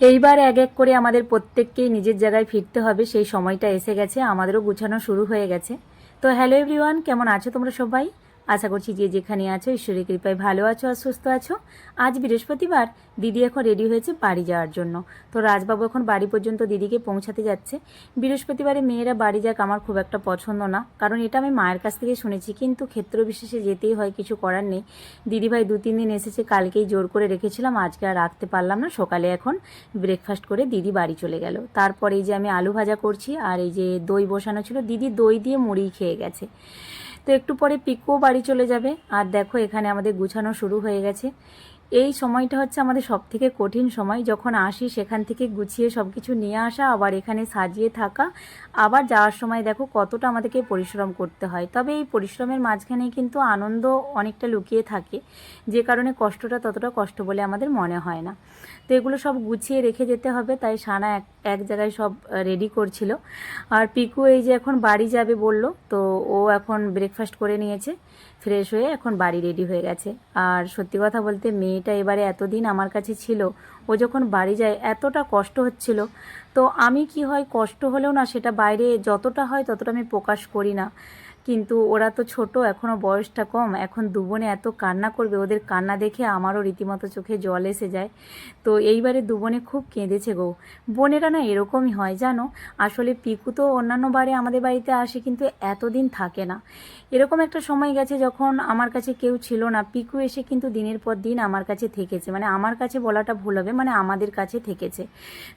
এইবার এক এক করে আমাদের প্রত্যেককেই নিজের জায়গায় ফিরতে হবে, সেই সময়টা এসে গেছে, আমাদেরও গুছানো শুরু হয়ে গেছে। তো হ্যালো এভরিওয়ান কেমন আছো তোমরা সবাই? আশা করছি যে যেখানে আছো ঈশ্বরের কৃপায় ভালো আছো আর সুস্থ আছো। আজ বৃহস্পতিবার দিদি এখন রেডি হয়েছে বাড়ি যাওয়ার জন্য। তো রাজবাবু এখন বাড়ি পর্যন্ত দিদিকে পৌঁছাতে যাচ্ছে। বৃহস্পতিবারে মেয়েরা বাড়ি যাক আমার খুব একটা পছন্দ না, কারণ এটা আমি মায়ের কাছ থেকে শুনেছি, কিন্তু ক্ষেত্র বিশেষে যেতেই হয়, কিছু করার নেই। দিদিভাই দু তিন দিন এসেছে, কালকেই জোর করে রেখেছিলাম, আজকে আর রাখতে পারলাম না। সকালে এখন ব্রেকফাস্ট করে দিদি বাড়ি চলে গেল। তারপর এই যে আমি আলু ভাজা করছি, আর এই যে দই বসানো ছিল, দিদি দই দিয়ে মুড়ি খেয়ে গেছে। তো একটু পরে পিকো বাড়ি চলে যাবে। আর দেখো এখানে আমাদের গুছানো শুরু হয়ে গেছে। এই সময়টা হচ্ছে আমাদের সব থেকে কঠিন সময়। যখন আসি সেখান থেকে গুছিয়ে সব কিছু নিয়ে আসা, আবার এখানে সাজিয়ে থাকা, আবার যাওয়ার সময় দেখো কতটা আমাদেরকে পরিশ্রম করতে হয়। তবে এই পরিশ্রমের মাঝখানে কিন্তু আনন্দ অনেকটা লুকিয়ে থাকে। যে কারণে কষ্টটা ততটা কষ্ট বলে আমাদের মনে হয় না। তো এগুলো সব গুছিয়ে রেখে যেতে হবে, তাই সানা এক এক জায়গায় সব রেডি করছিল। আর পিকু এই যে এখন বাড়ি যাবে বলল, তো ও এখন ব্রেকফাস্ট করে নিয়েছে। ফ্রেশ হয়ে এখন বাড়ি রেডি হয়ে গেছে। আর সত্যি কথা বলতে মেয়েটা এবারে এতদিন আমার কাছে ছিল, ও যখন বাড়ি যায় এতটা কষ্ট হচ্ছিল। তো আমি কি হয় কষ্ট হলেও না সেটা বাইরে যতটা হয় ততটা আমি প্রকাশ করি না। কিন্তু ওরা তো ছোট এখনও বয়সটা কম। এখন দুবনে এত কান্না করবে, ওদের কান্না দেখে আমারও রীতিমতো চোখে জল এসে যায়। তো এইবারে দুবনে খুব কেঁদেছে গো। বোনেরা না এরকমই হয়, জানো? আসলে পিকু তো অন্যান্য বারে আমাদের বাড়িতে আসে, কিন্তু এতদিন থাকে না। এরকম একটা সময় গেছে যখন আমার কাছে কেউ ছিল না, পিকু এসে কিন্তু দিনের পর দিন আমার কাছে থেকেছে। মানে আমার কাছে বলাটা ভুল হবে মানে আমাদের কাছে থেকেছে।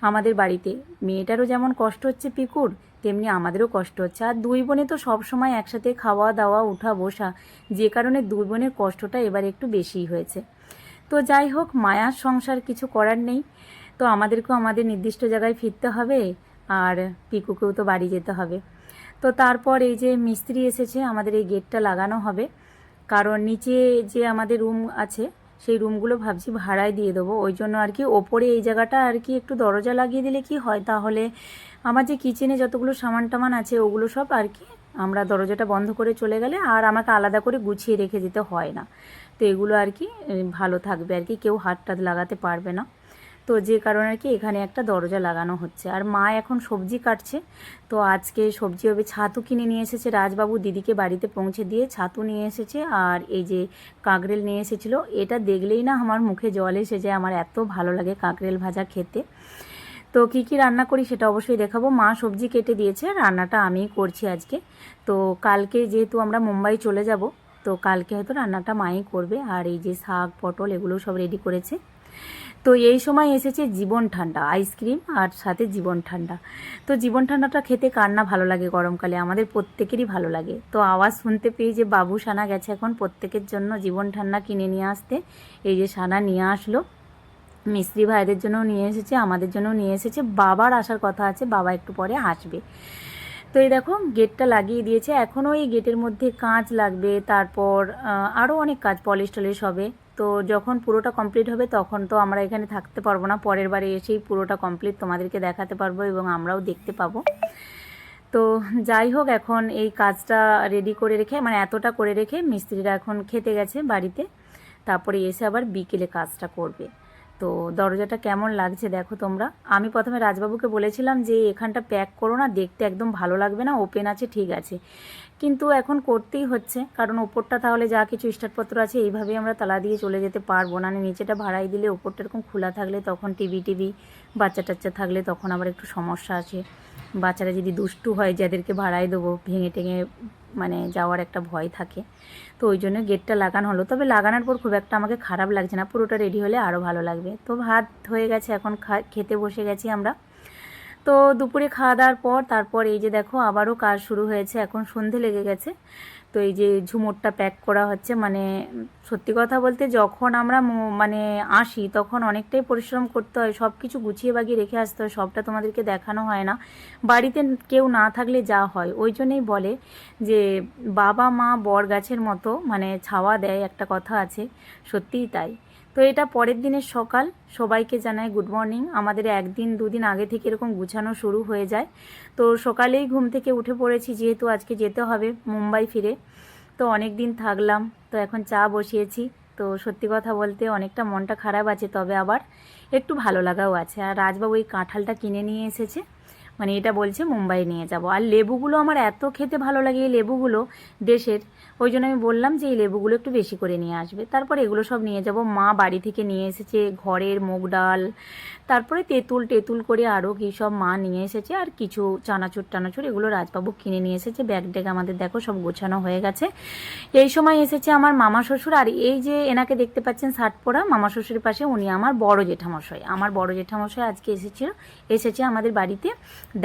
আমাদের বাড়িতে। মেয়েটারও যেমন কষ্ট হচ্ছে পিকুর তেমনি আমাদেরও কষ্ট হচ্ছে। আর দুই বোনে তো সব সময় একসাথে খাওয়া দাওয়া, উঠা বসা, যে কারণে দুই বোনের কষ্টটা এবার একটু বেশিই হয়েছে। তো যাই হোক, মায়ার সংসার কিছু করার নেই। তো আমাদেরকেও আমাদের নির্দিষ্ট জায়গায় ফিরতে হবে আর পিকুকেও তো বাড়ি যেতে হবে। তো তারপর এই যে মিস্ত্রি এসেছে, আমাদের এই গেটটা লাগানো হবে। কারণ নিচে যে আমাদের রুম আছে সেই রুমগুলো ভাবছি ভাড়ায় দিয়ে দেবো। ওই জন্য আর কি ওপরে এই জায়গাটা আর কি একটু দরজা লাগিয়ে দিলে কি হয়? তাহলে আমার যে কিচেনে যতগুলো সামান টামান আছে, ওগুলো সব আর কি আমরা দরজাটা বন্ধ করে চলে গেলে আর আমাকে আলাদা করে গুছিয়ে রেখে দিতে হয় না। তো এগুলো আর কি ভালো থাকবে আর কি। কেউ হাত টাত লাগাতে পারবে না। তো যে কারণে আর কি এখানে একটা দরজা লাগানো হচ্ছে। আর মা এখন সবজি কাটছে, তো আজকে সবজি হবে ছাতু কিনে নিয়ে এসেছে রাজবাবু। দিদিকে বাড়িতে পৌঁছে দিয়ে ছাতু নিয়ে এসেছে আর এই যে কাঁকরেল নিয়ে এসেছিল, এটা দেখলেই না আমার মুখে জল এসে যায়, আমার এত ভালো লাগে কাঁকরেল ভাজা খেতে। তো কি কি রান্না করি সেটা অবশ্যই দেখাবো। মা সবজি কেটে দিয়েছে, রান্নাটা আমিই করছি আজকে। তো কালকে যেহেতু আমরা মুম্বাই চলে যাব, তো কালকে হয়তো রান্নাটা মাই করবে। আর এই যে শাক, পটল এগুলো সব রেডি করেছে। তো এই সময় এসেছে জীবন ঠান্ডা আইসক্রিম আর সাথে জীবন ঠান্ডা। তো জীবন ঠান্ডাটা খেতে কার না ভালো লাগে গরমকালে? আমাদের প্রত্যেকেরই ভালো লাগে। তো আওয়াজ শুনতে পেয়ে যে বাবু সানা গেছে এখন প্রত্যেকের জন্য জীবন ঠান্ডা কিনে নিয়ে আসতে। এই যে সানা নিয়ে আসলো, মিস্ত্রি ভাইদের জন্য নিয়ে এসেছে, আমাদের জন্য নিয়ে এসেছে। বাবার আসার কথা আছে, বাবা একটু পরে আসবে। তো এই দেখো, গেটটা লাগিয়ে দিয়েছে। এখনও এই গেটের মধ্যে কাঁচ লাগবে, তারপর আরও অনেক কাজ, পলিশ টলিশ হবে। তো যখন পুরোটা কমপ্লিট হবে, তখন তো আমরা এখানে থাকতে পারব না। পরের বারে এসেই পুরোটা কমপ্লিট তোমাদেরকে দেখাতে পারব এবং আমরাও দেখতে পাবো। তো যাই হোক, এখন এই কাজটা রেডি করে রেখে মানে এতটা করে রেখে মিস্ত্রিরা এখন খেতে গেছে বাড়িতে। তারপরে এসে আবার বিকেলে কাজটা করবে। তো দরজাটা কেমন লাগছে দেখো তোমরা। আমি প্রথমে রাজবাবুকে বলেছিলাম যে, এখানটা প্যাক করো না, দেখতে একদম ভালো লাগবে না, ওপেন আছে, ঠিক আছে। কিন্তু এখন করতেই হচ্ছে, কারণ ওপরটা তাহলে যা কিছু স্টারপত্র আছে, এইভাবেই আমরা তালা দিয়ে চলে যেতে পারব না। মানে নিচেটা ভাড়াই দিলে ওপরটা এরকম খোলা থাকলে তখন টিভি টিভি বাচ্চা টাচ্চা থাকলে তখন আবার একটু সমস্যা আছে। বাচ্চারা যদি দুষ্টু হয়, যাদেরকে ভাড়াই দেবো, ভেঙে টেঙে মানে যাওয়ার একটা ভয় থাকে, তো ওই জন্য গেটটা লাগানো হলো। তবে লাগানোর পর খুব একটা আমাকে খারাপ লাগছে না, পুরোটা রেডি হলে আরও ভালো লাগবে। তো ভাত হয়ে গেছে, এখন খেতে বসে গেছি আমরা। তো দুপুরে খাওয়া দাওয়ার পর, তারপর এই যে দেখো, আবারও কাজ শুরু হয়েছে, এখন সন্ধে লেগে গেছে। তো এই যে ঝুমুরটা প্যাক করা হচ্ছে মানে সত্যি কথা বলতে যখন আমরা মানে আসি তখন অনেকটাই পরিশ্রম করতে হয় সব কিছু গুছিয়ে বাগিয়ে রেখে আসতে হয়, সবটা তোমাদেরকে দেখানো হয় না। বাড়িতে কেউ না থাকলে যা হয়, ওই জন্যই বলে যে বাবা মা বর গাছের মতো মানে ছাওয়া দেয়, একটা কথা আছে, সত্যিই তাই। তো এটা পরের দিনের সকাল, সবাইকে জানাই গুড মর্নিং আমাদের একদিন, দুদিন আগে থেকে এরকম গুছানো শুরু হয়ে যায়। তো সকালেই ঘুম থেকে উঠে পড়েছি, যেহেতু আজকে যেতে হবে মুম্বাই ফিরে। তো অনেক দিন থাকলাম, তো এখন চা বসিয়েছি। তো সত্যি কথা বলতে অনেকটা মনটা খারাপ আছে, তবে আবার একটু ভালো লাগাও আছে। আর রাজবাবু এই কাঁঠালটা কিনে নিয়ে এসেছে। মানে এটা বলছে মুম্বাই নিয়ে যাব। আর লেবুগুলো আমার এত খেতে ভালো লাগে এই লেবুগুলো দেশের। ওই জন্য আমি বললাম যে এই লেবুগুলো একটু বেশি করে নিয়ে আসবে। তারপর এগুলো সব নিয়ে যাব। মা বাড়ি থেকে নিয়ে এসেছে ঘরের মুগ ডাল তারপরে তেঁতুল, টেতুল করে আরও কী সব মা নিয়ে এসেছে আর কিছু চানাচুর টানাচুর এগুলো রাজবাবু কিনে নিয়ে এসেছে। ব্যাগ ড্যাগ আমাদের দেখো সব গোছানো হয়ে গেছে। এই সময় এসেছে আমার মামা শ্বশুর আর এই যে এনাকে দেখতে পাচ্ছেন শার্ট পরা মামা শ্বশুরের পাশে উনি আমার বড় জেঠামশাই। আমার বড় জেঠামশাই আজকে এসেছিল, এসেছে আমাদের বাড়িতে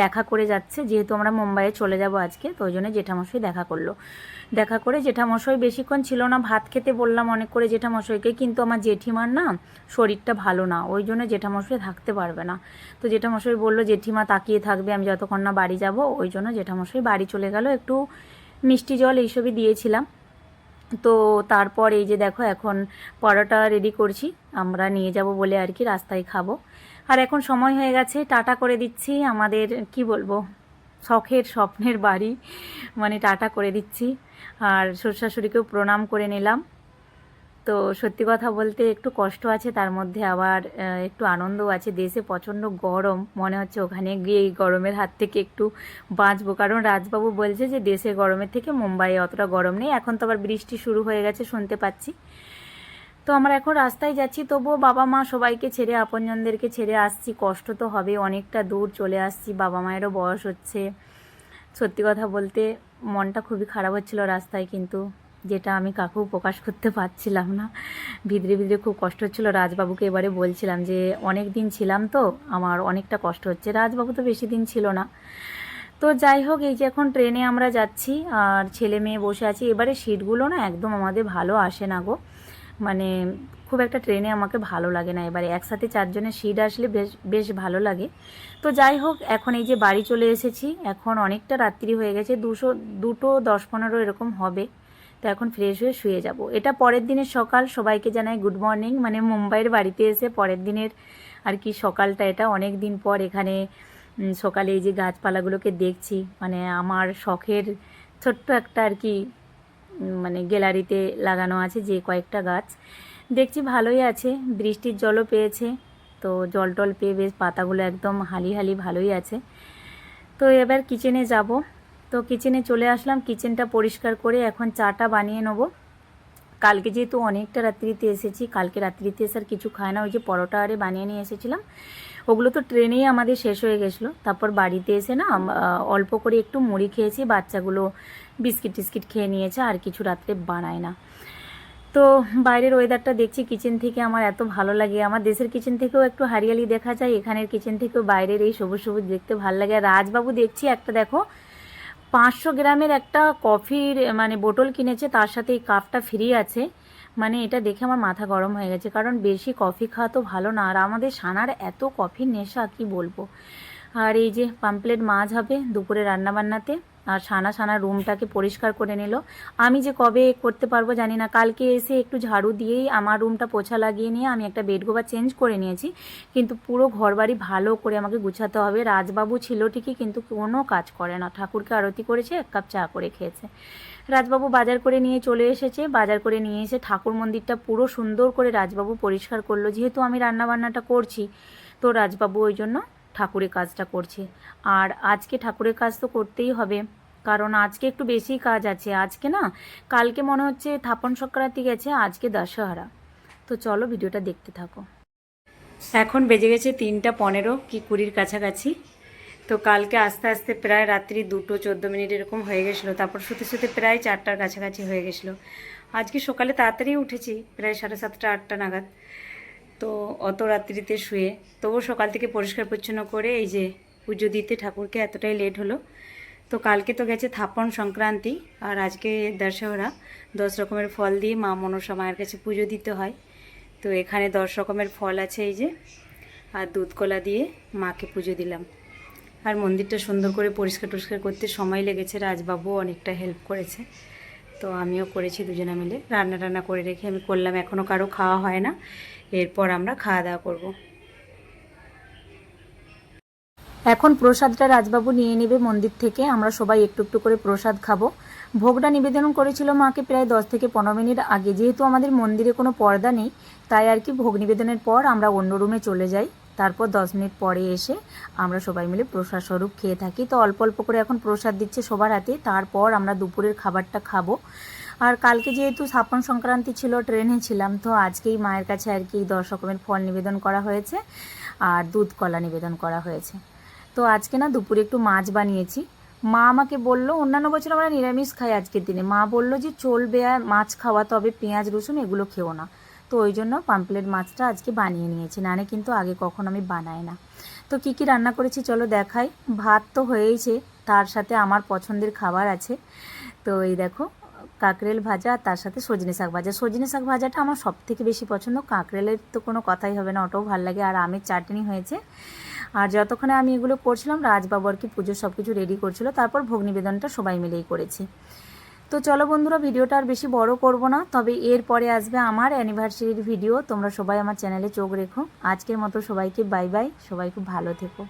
দেখা করে যাচ্ছে। যেহেতু আমরা মুম্বাইয়ে চলে যাব আজকে, তো ওই জন্য জেঠামশাই দেখা করল। দেখা করে জেঠামশাই বেশিক্ষণ ছিল না, ভাত খেতে বললাম অনেক করে জেঠামশাইকে, কিন্তু আমার জেঠিমার না শরীরটা ভালো না, ওই জন্য জেঠামশাই থাকতে পারবে না। তো জেঠামশাই বলল, জেঠিমা তাকিয়ে থাকবে, আমি যতক্ষণ না বাড়ি যাব, ওই জন্য জেঠামশাই বাড়ি চলে গেল। একটু মিষ্টি জল এইসবই দিয়েছিলাম। তো তারপর এই যে দেখো, এখন পরোটা রেডি করছি, আমরা নিয়ে যাব বলে আর কি রাস্তায় খাব। আর এখন সময় হয়ে গেছে, টাটা করে দিচ্ছি। আমাদের, কি বলব, শখের স্বপ্নের বাড়ি মানে টাটা করে দিচ্ছি। আর শ্বশুর শাশুড়িকেও প্রণাম করে নিলাম। তো সত্যি কথা বলতে একটু কষ্ট আছে, তার মধ্যে আবার একটু আনন্দও আছে। দেশে প্রচণ্ড গরম, মনে হচ্ছে ওখানে গিয়ে এই গরমের হাত থেকে একটু বাঁচবো। কারণ রাজবাবু বলছে যে, দেশে গরমের থেকে মুম্বাইয়ে অতটা গরম নেই। এখন তো আবার বৃষ্টি শুরু হয়ে গেছে, শুনতে পাচ্ছি। তো আমরা এখন রাস্তায় যাচ্ছি, তবুও বাবা মা সবাইকে ছেড়ে, আপনজনদেরকে ছেড়ে আসছি। কষ্ট তো হবে, অনেকটা দূর চলে আসছি। বাবা মায়েরও বয়স হচ্ছে। সত্যি কথা বলতে মনটা খুবই খারাপ হচ্ছিল রাস্তায়, কিন্তু যেটা আমি কাকু প্রকাশ করতে পারছিলাম না। ভিতরে ভিতরে খুব কষ্ট হচ্ছিল। রাজবাবুকে এবারে বলছিলাম যে, অনেক দিন ছিলাম তো, আমার অনেকটা কষ্ট হচ্ছে। রাজবাবু তো বেশি দিন ছিল না। তো যাই হোক, এই যে এখন ট্রেনে আমরা যাচ্ছি, আর ছেলে মেয়ে বসে আছি। এবারে সিটগুলো না একদম আমাদের ভালো আসে না গো। মানে খুব একটা ট্রেনে আমাকে ভালো লাগে না এবারে। একসাথে চারজনের সিট আসলে বেশ বেশ ভালো লাগে। তো যাই হোক, এখন এই যে বাড়ি চলে এসেছি। এখন অনেকটা রাত্রি হয়ে গেছে। দুশো, দুটো দশ পনেরো এরকম হবে। তো এখন ফ্রেশ হয়ে শুয়ে যাব। এটা পরের দিনের সকাল, সবাইকে জানাই গুড মর্নিং মানে মুম্বাইয়ের বাড়িতে এসে পরের দিনের আর কি সকালটা, এটা অনেক দিন পর এখানে সকালে এই যে গাছপালাগুলোকে দেখছি মানে আমার শখের ছোট্ট একটা আর কি মানে গ্যালারিতে লাগানো আছে যে কয়েকটা গাছ। দেখছি ভালোই আছে, বৃষ্টির জলও পেয়েছে, তো জল টল পেয়ে বেশ পাতাগুলো একদম হালি হালি ভালোই আছে। তো এবার কিচেনে যাব। তো কিচেনে চলে আসলাম। কিচেনটা পরিষ্কার করে এখন চাটা বানিয়ে নেব। কালকে যেহেতু অনেকটা রাত্রিতে এসেছি, কালকে রাত্রিতে এসে আর কিছু খায় না। ওই যে পরোটা আরে বানিয়ে নিয়ে এসেছিলাম। ওগুলো তো ট্রেনেই আমাদের শেষ হয়ে গেছিল। তারপর বাড়িতে এসে না অল্প করে একটু মুড়ি খেয়েছি। বাচ্চাগুলো বিস্কিট টিস্কিট খেয়ে নিয়েছে, আর কিছু রাত্রে বানায় না। তো বাইরের ওয়েদারটা দেখছি কিচেন থেকে আমার এত ভালো লাগে। আমার দেশের কিচেন থেকেও একটু হারিয়ালি দেখা যায়, এখানের কিচেন থেকেও বাইরের এই সবুজ সবুজ দেখতে ভালো লাগে। আর রাজবাবু দেখছি একটা দেখো পাঁচশো গ্রামের একটা কফির মানে বোটল কিনেছে, তার সাথে এই কাপটা ফ্রি আছে। মানে এটা দেখে আমার মাথা গরম হয়ে গেছে, কারণ বেশি কফি খাওয়া তো ভালো না। আর আমাদের সানার এত কফির নেশা, কি বলব? আর এই যে পাম্পলেট মাছ হবে দুপুরে রান্নাবান্নাতে আর সানা সানা রুমটাকে পরিষ্কার করে নিল। আমি যে কবে করতে পারব জানি না। কালকে এসে একটু ঝাড়ু দিয়েই আমার রুমটা পোছা লাগিয়ে নিয়ে আমি একটা বেড গোবা চেঞ্জ করে নিয়েছি। কিন্তু পুরো ঘরবাড়ি ভালো করে আমাকে গুছাতে হবে। রাজবাবু ছিল ঠিকই, কিন্তু কোনো কাজ করে না। ঠাকুরকে আরতি করেছে, এক কাপ চা করে খেয়েছে। রাজবাবু বাজার করে নিয়ে চলে এসেছে। বাজার করে নিয়ে এসে ঠাকুর মন্দিরটা পুরো সুন্দর করে রাজবাবু পরিষ্কার করল। যেহেতু আমি রান্নাবান্নাটা করছি, তো রাজবাবু ওই জন্য ঠাকুরের কাজটা করছে। আর আজকে ঠাকুরের কাজ তো করতেই হবে। কারণ আজকে একটু বেশি কাজ আছে। আজকে না, কালকে মনে হচ্ছে থাপন সংক্রান্তি গেছে, আজকে দশহরা। তো চলো ভিডিওটা দেখতে থাকো। এখন বেজে গেছে তিনটা পনেরো, কি কুড়ির কাছাকাছি। তো কালকে আস্তে আস্তে প্রায় রাত্রি দুটো চোদ্দ মিনিট এরকম হয়ে গেছিল। তারপর শুতে শুতে প্রায় চারটার কাছাকাছি হয়ে গেছিল। আজকে সকালে তাড়াতাড়ি উঠেছি, প্রায় সাড়ে সাতটা, আটটা নাগাদ। তো অত রাত্রিতে শুয়ে, তবুও সকাল থেকে পরিষ্কার পরিচ্ছন্ন করে এই যে পুজো দিতে ঠাকুরকে এতটাই লেট হলো। তো কালকে তো গেছে থাপন সংক্রান্তি, আর আজকে দশহরা। দশ রকমের ফল দিয়ে মা মনসা মায়ের কাছে পুজো দিতে হয়। তো এখানে দশ রকমের ফল আছে এই যে, আর দুধ কলা দিয়ে মাকে পুজো দিলাম। আর মন্দিরটা সুন্দর করে পরিষ্কার টরিষ্কার করতে সময় লেগেছে রাজবাবু অনেকটা হেল্প করেছে। তো আমিও করেছি দুজনে মিলে। রান্না টান্না করে রেখে আমি করলাম এখনও কারও খাওয়া হয় না। এরপর আমরা খাওয়া দাওয়া করব। এখন প্রসাদটা রাজবাবু নিয়ে নেবে মন্দির থেকে, আমরা সবাই একটু একটু করে প্রসাদ খাব। ভোগটা নিবেদন করেছিল মাকে প্রায় দশ থেকে পনেরো মিনিট আগে। যেহেতু আমাদের মন্দিরে কোনো পর্দা নেই, তাই আর কি ভোগ নিবেদনের পর আমরা অন্য রুমে চলে যাই। তারপর দশ মিনিট পরে এসে আমরা সবাই মিলে প্রসাদ স্বরূপ খেয়ে থাকি। তো অল্প অল্প করে এখন প্রসাদ দিচ্ছে সবার হাতে। তারপর আমরা দুপুরের খাবারটা খাব। আর কালকে যেহেতু স্থাপন সংক্রান্তি ছিল ট্রেনে ছিলাম, তো আজকেই মায়ের কাছে আর কি দশ রকমের ফল নিবেদন করা হয়েছে আর দুধ কলা নিবেদন করা হয়েছে। তো আজকে না দুপুরে একটু মাছ বানিয়েছি। মা আমাকে বলল, অন্যান্য বছর আমরা নিরামিষ খাই আজকের দিনে। মা বলল যে, চলবে আর মাছ খাওয়া, তবে পেঁয়াজ, রসুন এগুলো খেও না। তো ওই জন্য পাম্পলেট মাছটা আজকে বানিয়ে নিয়েছি। নানে কিন্তু আগে কখনো আমি বানাই না। তো কি কি রান্না করেছি চলো দেখাই। ভাত তো হয়েইছে, তার সাথে আমার পছন্দের খাবার আছে। তো এই দেখো কাঁকরেল ভাজা আর তার সাথে সজনে শাক ভাজা। সজনে শাক ভাজাটা আমার সব থেকে বেশি পছন্দ। কাঁকরেলের তো কোনো কথাই হবে না, ওটাও ভালো লাগে। আর আমের চাটনি হয়েছে। আর যতক্ষণে আমি এগুলো করছিলাম, রাজবাবু আর কি পুজোর সব কিছু রেডি করছিল। তারপর ভোগ নিবেদনটা সবাই মিলেই করেছি। তো চলো বন্ধুরা, ভিডিওটা আর বেশি বড় করব না। তবে এরপরে আসবে আমার অ্যানিভার্সারির ভিডিও তোমরা সবাই আমার চ্যানেলে চোখ রেখো। আজকের মতো সবাইকে বাই বাই সবাই খুব ভালো থেকো।